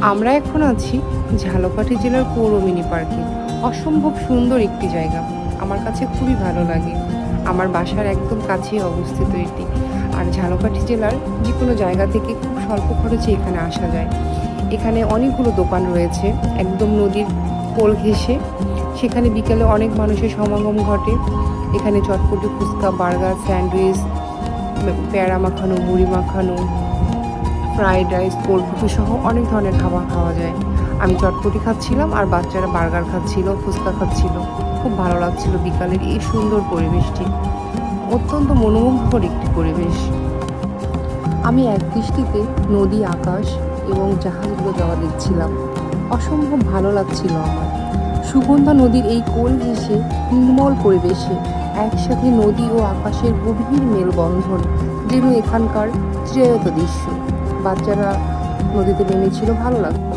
আমরা এখন আছি ঝালকাঠি জেলার পৌর মিনি পার্কে। অসম্ভব সুন্দর একটি জায়গা। আমার কাছে খুবই ভালো লাগে। আমার বাসার একদম কাছেই অবস্থিত এটি। আর ঝালকাঠি জেলার যে কোনো জায়গা থেকে খুব স্বল্প খরচে এখানে আসা যায়। এখানে অনেকগুলো দোকান রয়েছে। একদম নদীর কোল ঘেঁষে। সেখানে বিকেলে অনেক মানুষের সমাগম ঘটে। এখানে চটপটি ফুচকা, বার্গার, স্যান্ডউইচ প্যাড়া মাখানো, মুড়ি মাখানো ফ্রাইড রাইস কোল্ড কফি সহ অনেক ধরনের খাবার খাওয়া যায়। আমি চটপটি খাচ্ছিলাম আর বাচ্চারা বার্গার খাচ্ছিল, ফুচকা খাচ্ছিল। খুব ভালো লাগছিল বিকালের এই সুন্দর পরিবেশটি। অত্যন্ত মনোমুগ্ধকর একটি পরিবেশ। আমি এক দৃষ্টিতে নদী, আকাশ এবং জাহাজগুলো যাওয়া দেখছিলাম। অসম্ভব ভালো লাগছিল আমার। সুগন্ধা নদীর এই কোল ঘেঁষে, নির্মল পরিবেশে একসাথে নদী ও আকাশের গভীর মেলবন্ধন যেন এখানকার চিরায়ত দৃশ্য বাচ্চারা নদীতে নেমেছিল ভালো লাগতো।